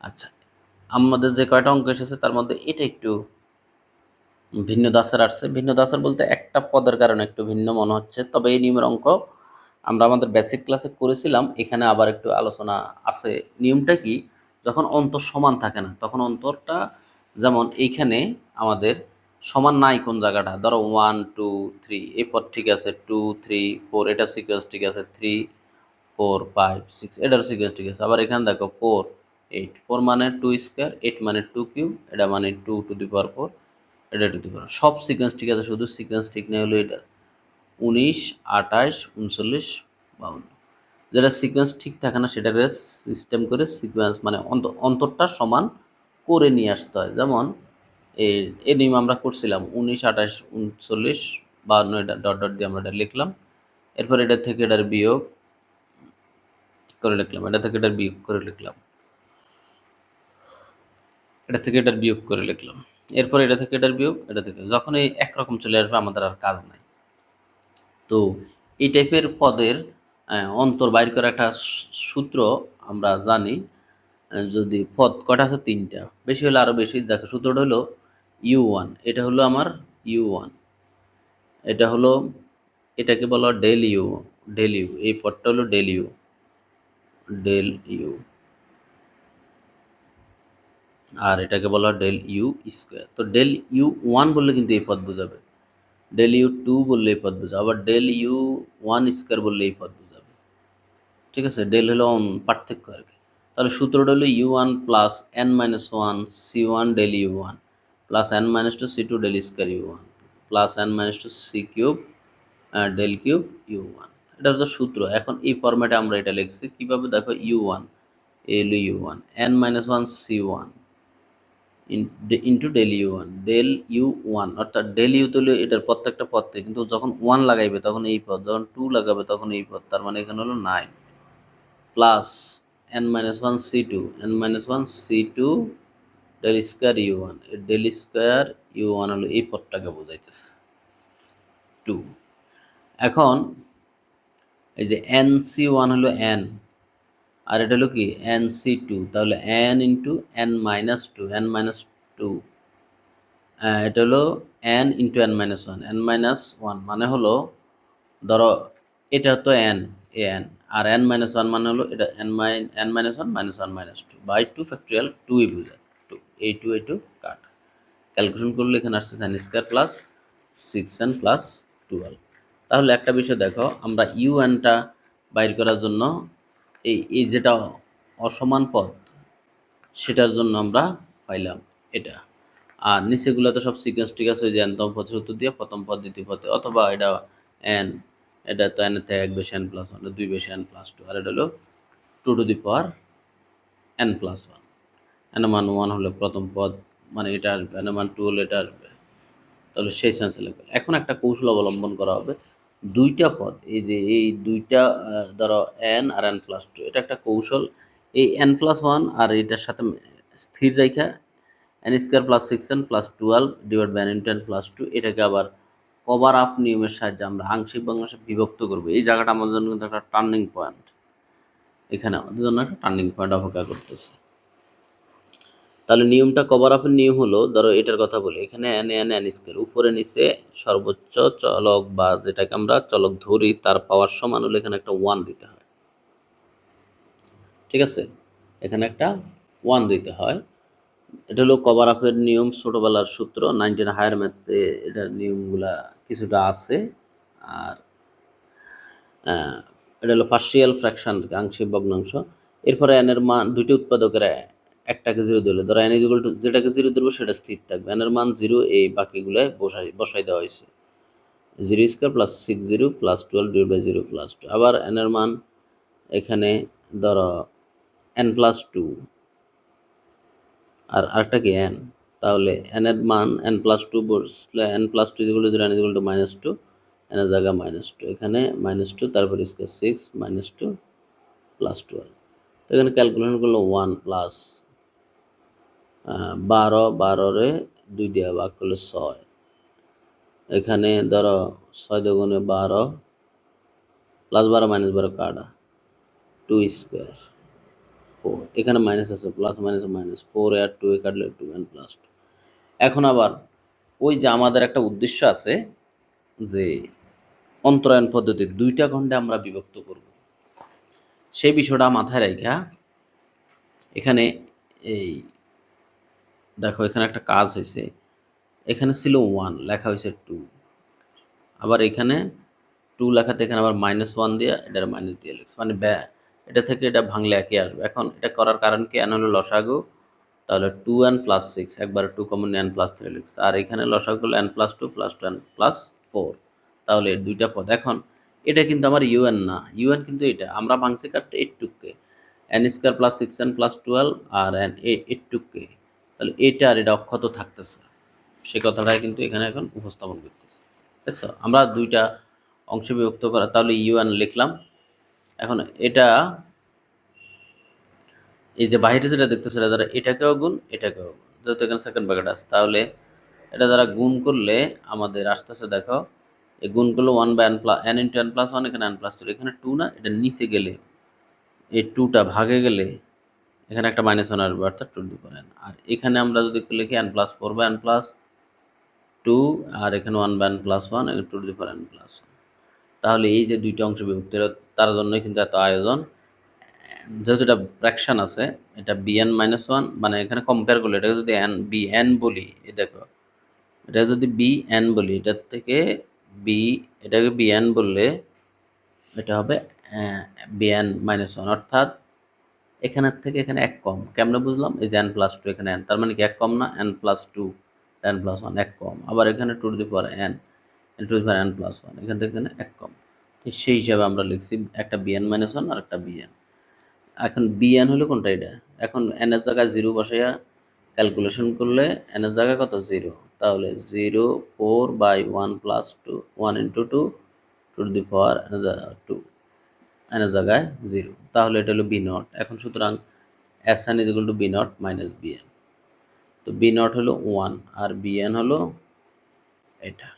আচ্ছা আমাদের যে কয়টা অঙ্ক এসেছে, তার মধ্যে এটা একটু ভিন্ন দাসের আসছে। ভিন্ন দাসের বলতে একটা পদের কারণে একটু ভিন্ন মনে হচ্ছে, তবে এই নিয়মের অঙ্ক আমরা আমাদের বেসিক ক্লাসে করেছিলাম, এখানে আবার একটু আলোচনা আছে। নিয়মটা কি? যখন অন্তর সমান থাকে না, তখন অন্তরটা যেমন এইখানে আমাদের সমান নাই কোন জায়গাটা, ধরো ওয়ান টু থ্রি এই পর ঠিক আছে টু থ্রি ফোর এটা সিকোয়েন্স ঠিক আছে থ্রি ফোর ফাইভ সিক্স এটার সিকোয়েন্স ঠিক আছে। আবার এখানে দেখো ফোর এইট ফোর মানে টু স্কোয়ার এইট মানে টু কিউ এটা মানে two two the power four এটা টু দি পাওয়ার সব সিকোয়েন্স ঠিক আছে, শুধু সিকোয়েন্স ঠিক নেই হলো এটা। উনিশ, আঠাশ, উনচল্লিশ, বাউন্ন। যেটা সিকোয়েন্স ঠিক থাকে না, সেটাকে সিস্টেম করে সিকোয়েন্স মানে অন্ত- অন্তরটা সমান করে নিয়ে আসতে হয়। যেমন এই এই নিয়ম আমরা করছিলাম। উনিশ, আঠাশ, উনচল্লিশ, বাউন্ন, এটা ডট ডট দিয়ে আমরা এটা লিখলাম। এরপর এটা থেকে এটার বিয়োগ করে লিখলাম। এটা থেকে এটার বিয়োগ করে লিখলাম। এটা থেকে এটার বিয়োগ করে লিখলাম। এরপর এটা থেকে এটার বিয়োগ, এটা থেকে। যখন এই একরকম চলে আসবে, আমাদের আর কাজ নাই। তো এই টাইপের পদের অন্তর বাইর করা একটা সূত্র আমরা জানি যদি পদ কটা আছে? তিনটা। বেশি হলে আরও বেশি। দেখো, সূত্রটা হলো ইউ ওয়ান এটা হলো আমার ইউ ওয়ান এটা হলো, এটাকে বলা ডেল ইউ ডেল ইউ এই পদটা হলো ডেল ইউ ডেল ইউ আর এটাকে বলা হয় ডেল ইউ স্কোয়ার তো ডেল ইউ ওয়ান বললে কিন্তু এই পদ বোঝাবে। ডেল ইউ টু বললে এই পদ বোঝাবে। আবার ডেল ইউ ওয়ান স্কোয়ার বললে এই পদ বোঝাবে। ঠিক আছে? ডেল হলো পার্থক্য আর কি। তাহলে সূত্রটা হলো u one plus n minus one c one del u one plus n minus two c two del square u one plus n minus two c cube del cube u one এটা হচ্ছে সূত্র। এখন এই ফরম্যাটে আমরা এটা লিখছি। কীভাবে? দেখো u one l u one n minus one c one into del u one del u one অর্থাৎ ডেল ইউ তুলে এটার প্রত্যেকটা পদে কিন্তু যখন ওয়ান লাগাইবে তখন এই পদ, যখন টু লাগাবে তখন এই পদ, তার মানে এখানে হলো nine plus n minus one c two n minus one c two del square u one del square u one হলো এই পদটাকে বোঝাইতেছে টু এখন এই যে এন সি ওয়ান হলো এন আর এটা হলো কি? এন সি টু তাহলে n into n minus two n minus two এটা হলো n into n minus one n minus one মানে হলো, ধরো এটা তো এন এ এন আর এন মাইনাস ওয়ান মানে হলো এটা n minus n minus one minus one minus two by two factorial টুই বোঝায় টু এই টু এই টু কাট। ক্যালকুলেশন করলে এখানে আসছে sine square plus six n plus twelve তাহলে একটা বিষয় দেখো, আমরা ইউ এনটা বাইর করার জন্য এই এই যেটা অসমান পদ সেটার জন্য আমরা পাইলাম এটা। আর নিচেগুলো তো সব সিকোয়েন্স ঠিক আছে যে এনতম পদ সূত্র দিয়ে, প্রথম পদ দ্বিতীয় পদে অথবা এটা এন এটা তো এনের থেকে এক বেশি এন প্লাস ওয়ান দুই বেশি এন প্লাস টু আর এটা হলো two to the power n plus one n মান ওয়ান হলে প্রথম পদ মানে এটা আসবে এন মান টু হলে এটা আসবে। তাহলে সেই সেন্সে লিখবে এখন একটা কৌশল অবলম্বন করা হবে। দুইটা পদ, এই যে এই দুইটা ধরো এন আর এন প্লাস টু এটা একটা কৌশল। এই এন প্লাস ওয়ান আর এটার সাথে স্থির রেখা n square plus six n plus twelve divide by n ten plus two এটাকে আবার কভার আপ নিয়মের সাহায্যে আমরা আংশিক বাংলাদেশে বিভক্ত করব। এই জায়গাটা আমাদের জন্য কিন্তু একটা টার্নিং পয়েন্ট এখানে আমাদের জন্য একটা টার্নিং পয়েন্ট অপেক্ষা করতেছে। তাহলে নিয়মটা কভার আপের নিয়ম হলো, ধরো এটার কথা বলি, এখানে এন এন এন স্কোয়ার উপরে নিচে সর্বোচ্চ চলক বা যেটাকে আমরা চলক ধরি, তার পাওয়ার সমান হলে এখানে একটা ওয়ান দিতে হয়। ঠিক আছে? এখানে একটা ওয়ান দিতে হয়। এটা হলো কভার আপের নিয়ম, ছোটোবেলার সূত্র নাইনটিন হায়ার ম্যাথে এটার নিয়মগুলা কিছুটা আছে। আর এটা হলো পার্সিয়াল ফ্র্যাকশন আংশিক ভগ্নাংশ। এরপরে এন এর মান, দুইটি উৎপাদকের একটাকে জিরো দিলে ধরো এন ইজিকুয়াল টু যেটাকে জিরো দেবো সেটা স্থির থাকবে। এন এর মান জিরো এই বাকিগুলোয় বসাই বসাই দেওয়া হয়েছে। Zero square plus six zero plus twelve divide by zero plus two আবার এন এর মান এখানে ধরো এন প্লাস টু আর আরেকটা কি? এন তাহলে এন এর মান এন প্লাস টু বসলে n plus two is equal to zero n is equal to minus two n এর জায়গা মাইনাস টু এখানে মাইনাস টু তারপর square six minus two plus twelve তো এখানে ক্যালকুলেশন করল ওয়ান প্লাস বারো, বারোরে দুই দিয়ে ভাগ করলে ছয়। এখানে ধরো ছয় দুগুণে বারো প্লাস বারো মাইনাস বারো কাটা টু স্কোয়ার ফোর এখানে মাইনাস আছে প্লাস মাইনাস মাইনাস ফোর আর টু এ কাটলে টু এন প্লাস টু এখন আবার ওই যে আমাদের একটা উদ্দেশ্য আছে যে অন্তরায়ন পদ্ধতি, দুইটা খণ্ডে আমরা বিভক্ত করব। সেই বিষয়টা মাথায় রাখা এখানে এই দেখো, এখানে একটা কাজ হয়েছে। এখানে ছিল ওয়ান লেখা হয়েছে টু আবার এখানে টু লেখাতে এখানে আবার মাইনাস ওয়ান দিয়ে এটা মাইনাস দিয়ে লিখছে। মানে ব্যা, এটা থেকে এটা ভাঙলে একই আসবে। এখন এটা করার কারণ কি? এন হলো লসাগু, তাহলে টু এন প্লাস সিক্স একবার two common n plus three লিখছে। আর এখানে লসাগু হলো n plus two plus two n plus four তাহলে দুইটা পদ। এখন এটা কিন্তু আমার ইউএন না। ইউএন কিন্তু এটা। আমরা ভাঙছি কাটতে এইট টুকে n square plus six n plus twelve আর এন এইট টুকে তাহলে এটা আর এটা অক্ষত থাকতেছে সে কথাটাই কিন্তু এখানে এখন উপস্থাপন করতেছে। দেখছ? আমরা দুইটা অংশে বিভক্ত করা তাহলে ইউএন লিখলাম। এখন এটা এই যে বাইরে যেটা দেখতেছে, এটা দ্বারা এটাকেও গুণ এটাকেও গুণ। যেহেতু এখানে সেকেন্ড ব্র্যাকেট আছে, তাহলে এটা দ্বারা গুণ করলে আমাদের আসতেছে, দেখো এই গুণ করলে one by n plus n into n plus one এখানে এন প্লাস টু এখানে টু না, এটা নিচে গেলে, এই টুটা ভাগে গেলে এখানে একটা মাইনাস ওয়ান আসবে অর্থাৎ টু দি পারেন আর এখানে আমরা যদি লিখি n plus four by n plus two আর এখানে one by n plus one to the power n plus one তাহলে এই যে দুইটা অংশ বিভক্ত তার জন্যই কিন্তু এত আয়োজন। যেহেতু এটা ফ্র্যাকশন আছে, এটা বি এন মাইনাস ওয়ান মানে এখানে কম্পেয়ার করলে এটাকে যদি এন বি এন বলি, এই দেখো, এটা যদি বি এন বলি, এটার থেকে বি এটাকে বি এন বললে এটা হবে বি এন মাইনাস ওয়ান অর্থাৎ এখানের থেকে এখানে এক কম। কেমনে বুঝলাম? এই যে এন প্লাস টু এখানে এন তার মানে কি এক কম না? N plus two n plus one এক কম। আবার এখানে two to the power n n to the power n plus one এখান থেকে এখানে এক কম। তো সেই হিসাবে আমরা লিখছি একটা বিএন মাইনাস ওয়ান আর একটা বিএন এখন বিএন হলো কোনটা এটা? এখন এন এর জায়গায় জিরো বসাইয়া ক্যালকুলেশন করলে এন এর জায়গায় কত? জিরো তাহলে zero four by one plus two one into two to the power two n এর জায়গায় জিরো তাহলে এটা হলো বি নট এখন সুতরাং s n is to b nought minus b n তো বি নট হলো ওয়ান আর বিএন হলো এটা।